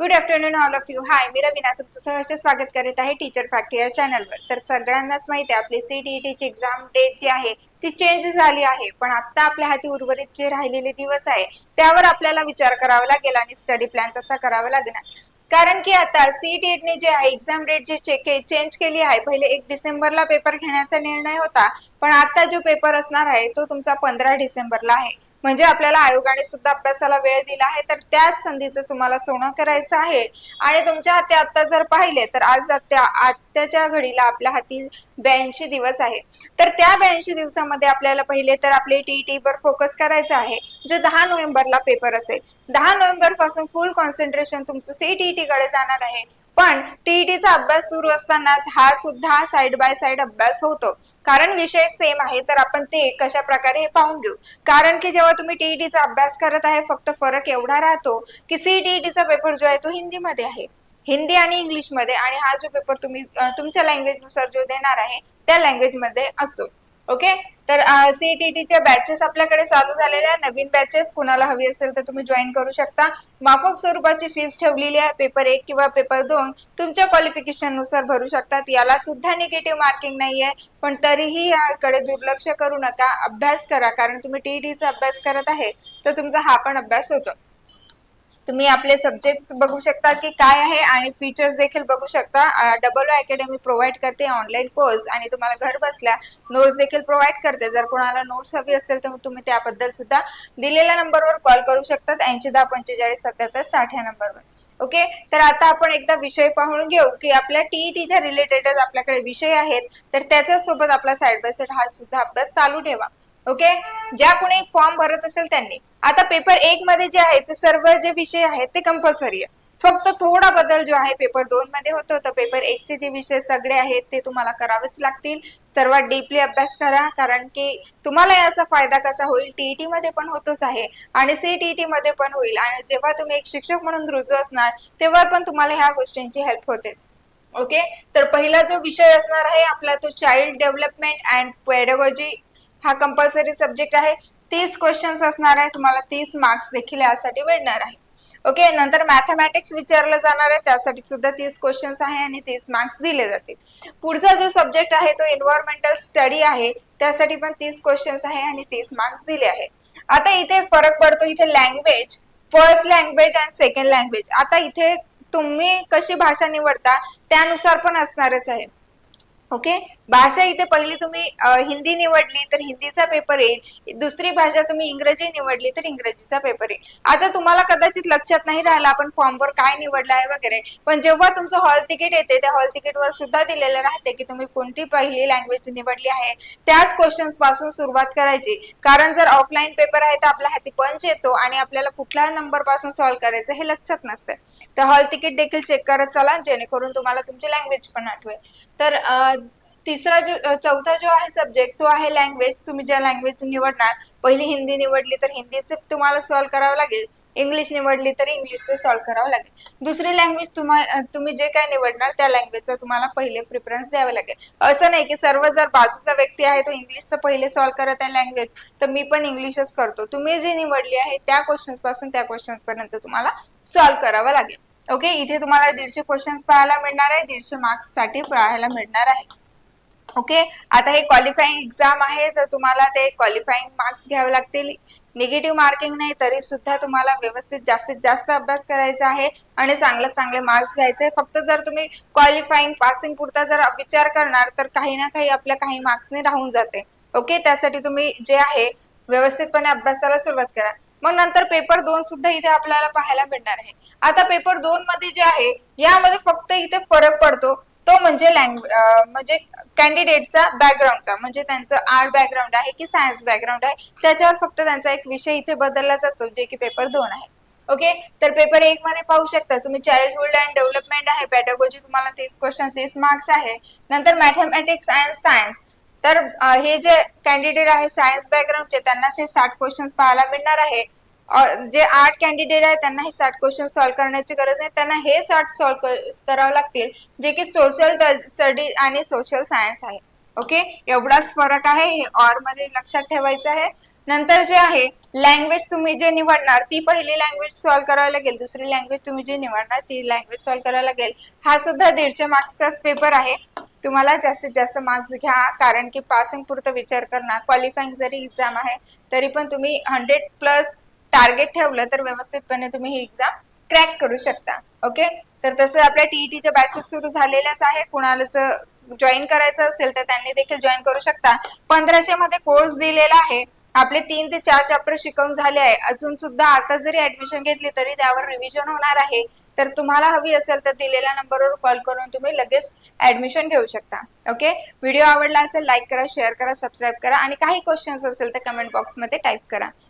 Good afternoon all of you hi मी रवीना तुमचं सहर्ष स्वागत करीत आहे टीचर फॅक्टरी या चॅनलवर तर सगळ्यांनाच माहिती आहे आपली सीटीईटी ची एक्झाम डेट जी आहे ती चेंज झाली आहे. पण आता आपल्या हाती उर्वरित जे राहिलेले दिवस आहे त्यावर आपल्याला विचार करावा लागेल आणि स्टडी प्लॅन तसा करावा लागणार. कारण की आता सीटीईटने जे आहे एक्झाम डेट जे चेंज केली आहे पहिले एक डिसेंबरला पेपर घेण्याचा निर्णय होता पण आता जो पेपर असणार आहे तो तुमचा पंधरा डिसेंबरला आहे. म्हणजे आपल्याला आयोगाने सुद्धा अभ्यासाला वेळ दिला आहे तर त्याच संधीचं तुम्हाला सोनं करायचं आहे. आणि तुमच्या हाती आता जर पाहिले तर आज त्या आत्ताच्या घडीला आपल्या हाती ब्याऐंशी दिवस आहे. तर त्या ब्याऐंशी दिवसामध्ये आपल्याला पहिले तर आपले टी वर फोकस करायचं आहे. जो दहा नोव्हेंबरला पेपर असेल. दहा नोव्हेंबरपासून फुल कॉन्सन्ट्रेशन तुमचं सीटीईटी कडे जाणार आहे. पण टीईटीचा अभ्यास सुरू असतानाच हा सुद्धा साइड बाय साइड अभ्यास होतो. कारण विषय सेम आहे तर आपण ते कशा प्रकारे हे पाहून घेऊ. कारण की जेव्हा तुम्ही टीईटीचा अभ्यास करत आहे फक्त फरक एवढा राहतो की सीटीईटीचा पेपर जो आहे तो हिंदीमध्ये आहे. हिंदी आणि इंग्लिशमध्ये आणि हा जो पेपर तुम्ही तुमच्या लँग्वेजनुसार जो देणार आहे त्या लँग्वेजमध्ये असतो. ओके? तर सीईटीटीच्या बॅचेस आपल्याकडे चालू झालेल्या नवीन बॅचेस कुणाला हवी असेल तर तुम्ही जॉईन करू शकता. माफक स्वरूपाची फीस ठेवलेली आहे. पेपर एक किंवा पेपर दोन तुमच्या क्वालिफिकेशननुसार भरू शकतात. याला सुद्धा निगेटिव्ह मार्किंग नाहीये. पण तरीही याकडे दुर्लक्ष करू नका. अभ्यास करा. कारण तुम्ही टीईटीचा अभ्यास करत आहे तर तुमचा हा पण अभ्यास होतो. तुम्ही आपले सब्जेक्ट बघू शकता की काय आहे आणि फीचर्स देखील बघू शकता. डबल अकॅडमी प्रोव्हाइड करते ऑनलाईन कोर्स आणि तुम्हाला घर बसल्या नोट्स देखील प्रोव्हाइड करते. जर कोणाला नोट्स हवी असेल तर तुम्ही त्याबद्दल सुद्धा दिलेल्या नंबरवर कॉल करू शकतात ऐंशी दहा पंचेचाळीस सत्याहत्तर साठ या नंबरवर ओके तर आता आपण एकदा विषय पाहून घेऊ की आपल्या टीईटीच्या रिलेटेडच आपल्याकडे विषय आहेत. तर त्याच्यासोबत आपला साइड बाय साईड हा सुद्धा अभ्यास चालू ठेवा. ओके? ज्या कोणी फॉर्म भरत असेल त्यांनी. आता पेपर एक मध्ये जे आहे ते सर्व जे विषय आहेत ते कंपल्सरी आहे. फक्त थोडा बदल जो आहे पेपर दोन मध्ये होतो. तर पेपर एक चे जे विषय सगळे आहेत ते तुम्हाला करावेच लागतील. सर्वात डीपली अभ्यास करा कारण की तुम्हाला याचा फायदा कसा होईल? टीईटी मध्ये पण होतोच आहे. आणि सीटीईटी मध्ये पण होईल. आणि जेव्हा तुम्ही एक शिक्षक म्हणून रुजू असणार तेव्हा पण तुम्हाला ह्या गोष्टींची हेल्प होतेच. ओके? तर पहिला जो विषय असणार आहे आपला तो चाइल्ड डेव्हलपमेंट अँड पेडोलॉजी हा कंपल्सरी सब्जेक्ट आहे. तीस क्वेश्चन्स असणार आहे. तुम्हाला तीस मार्क्स देखील यासाठी मिळणार आहे. ओके नंतर मॅथमॅटिक्स विचारलं जाणार आहे. त्यासाठी सुद्धा तीस क्वेश्चन्स आहे आणि तीस मार्क्स दिले जातील. पुढचा जो सब्जेक्ट आहे तो एन्व्हायरमेंटल स्टडी आहे. त्यासाठी पण तीस क्वेश्चन्स आहे आणि तीस मार्क्स दिले आहे. आता इथे फरक पडतो. इथे language first language and second language आता इथे तुम्ही कशी भाषा निवडता त्यानुसार पण असणारच आहे. ओके भाषा इथे पहिली तुम्ही हिंदी निवडली तर हिंदीचा पेपर येईल. दुसरी भाषा तुम्ही इंग्रजी निवडली तर इंग्रजीचा पेपर येईल. आता तुम्हाला कदाचित लक्षात नाही राहिलं आपण फॉर्मवर काय निवडलं आहे वगैरे पण जेव्हा तुमचं हॉल तिकीट येते त्या हॉल तिकीटवर सुद्धा दिलेलं राहते की तुम्ही कोणती पहिली लँग्वेज निवडली आहे त्याच क्वेश्चन्सपासून सुरुवात करायची. कारण जर ऑफलाईन पेपर आहे तर आपल्या हाती पंच येतो आणि आपल्याला कुठल्या नंबरपासून सॉल्व्ह करायचं हे लक्षात नसतं. तर हॉल तिकीट देखील चेक करत चला जेणेकरून तुम्हाला तुमची लँग्वेज पण आठवेल. तर तिसरा जो चौथा जो आहे सब्जेक्ट तो आहे लँग्वेज तुम्ही ज्या लँग्वेज निवडणार पहिली हिंदी निवडली तर हिंदीचे तुम्हाला सॉल्व्ह करावं लागेल. इंग्लिश निवडली तर इंग्लिशचं सॉल्व्ह करावं लागेल. दुसरी लँग्वेज तुम्हाला तुम्ही जे काय निवडणार त्या लँग्वेजचा तुम्हाला पहिले प्रिफरन्स द्यावं लागेल. असं नाही की सर्व जर बाजूचा व्यक्ती आहे तो इंग्लिशचं पहिले सॉल्व्ह करत आहे लँग्वेज तर मी पण इंग्लिशच करतो. तुम्ही जी निवडली आहे त्या क्वेश्चन्सपासून त्या क्वेश्चन्स पर्यंत तुम्हाला सॉल्व्ह करावं लागेल. ओके इथे तुम्हाला दीडशे क्वेश्चन्स पाहायला मिळणार आहे दीडशे मार्क्ससाठी पाहायला मिळणार आहे. ओके? आता हे क्वालिफाईंग एक्झाम आहे तर तुम्हाला ते क्वालिफाईंग मार्क्स घ्यावे लागतील. निगेटिव्ह मार्किंग नाही तरी सुद्धा तुम्हाला व्यवस्थित जास्तीत जास्त अभ्यास करायचा आहे आणि चांगले चांगले मार्क्स घ्यायचे. फक्त जर तुम्ही क्वालिफाईंग पासिंग पुरता जर विचार करणार तर काही ना काही आपल्या काही मार्क्सने राहून जाते. ओके? त्यासाठी तुम्ही जे आहे व्यवस्थितपणे अभ्यासाला सुरुवात करा. मग नंतर पेपर दोन सुद्धा इथे आपल्याला पाहायला मिळणार आहे. आता पेपर दोन मध्ये जे आहे यामध्ये फक्त इथे फरक पडतो. तो म्हणजे लँग्वेज म्हणजे कॅन्डिडेटचा बॅकग्राऊंडचा म्हणजे त्यांचं आर्ट बॅकग्राऊंड आहे की सायन्स बॅकग्राऊंड आहे त्याच्यावर फक्त त्यांचा एक विषय इथे बदलला जातो जे की पेपर दोन आहे. ओके तर पेपर एक मध्ये पाहू शकता तुम्ही चाइल्डहुड अँड डेव्हलपमेंट आहे पॅटागोजी तुम्हाला तीस क्वेश्चन तीस मार्क्स आहे नंतर मॅथमॅटिक्स अँड सायन्स तर हे जे कॅन्डिडेट आहे सायन्स बॅकग्राऊंडचे त्यांनाच हे साठ क्वेश्चन्स पाहायला मिळणार आहे. जे आठ कॅन्डिडेट आहेत त्यांना हे साठ क्वेश्चन सॉल्व्ह करण्याची गरज नाही. त्यांना हे साठ सॉल्व्ह करावं लागतील जे की सोशल स्टडी आणि सोशल सायन्स आहे. ओके एवढाच फरक आहे. हे ऑरमध्ये लक्षात ठेवायचं आहे. नंतर जे आहे लँग्वेज तुम्ही जे निवडणार ती पहिली लँग्वेज सॉल्व्ह करावी लागेल. दुसरी लँग्वेज तुम्ही जे निवडणार ती लँग्वेज सॉल्व्ह करावी लागेल. हा सुद्धा दीडशे मार्क्सचाच पेपर आहे. तुम्हाला जास्तीत जास्त मार्क्स घ्या. कारण की पासिंग पुरतं विचार करणार. क्वालिफाईंग जरी एक्झाम आहे तरी पण तुम्ही हंड्रेड प्लस टार्गेट ठेवलं तर व्यवस्थितपणे तुम्ही ही एक्झाम क्रॅक करू शकता. ओके तर तसं आपल्या टीईटीच्या बॅचेस सुरू झालेल्याच आहे. कुणालाच जॉईन करायचं असेल तर त्यांनी देखील जॉईन करू शकता. पंधराशे मध्ये कोर्स दिलेला आहे. आपले तीन ते चार चॅप्टर शिकवून झाले आहे. अजून सुद्धा आता जरी ऍडमिशन घेतली तरी त्यावर रिव्हिजन होणार आहे. तर तुम्हाला हवी असेल तर दिलेल्या नंबरवर कॉल करून तुम्ही लगेच ऍडमिशन घेऊ शकता. ओके व्हिडिओ आवडला असेल लाईक करा शेअर करा सबस्क्राईब करा. आणि काही क्वेश्चन्स असेल तर कमेंट बॉक्समध्ये टाईप करा.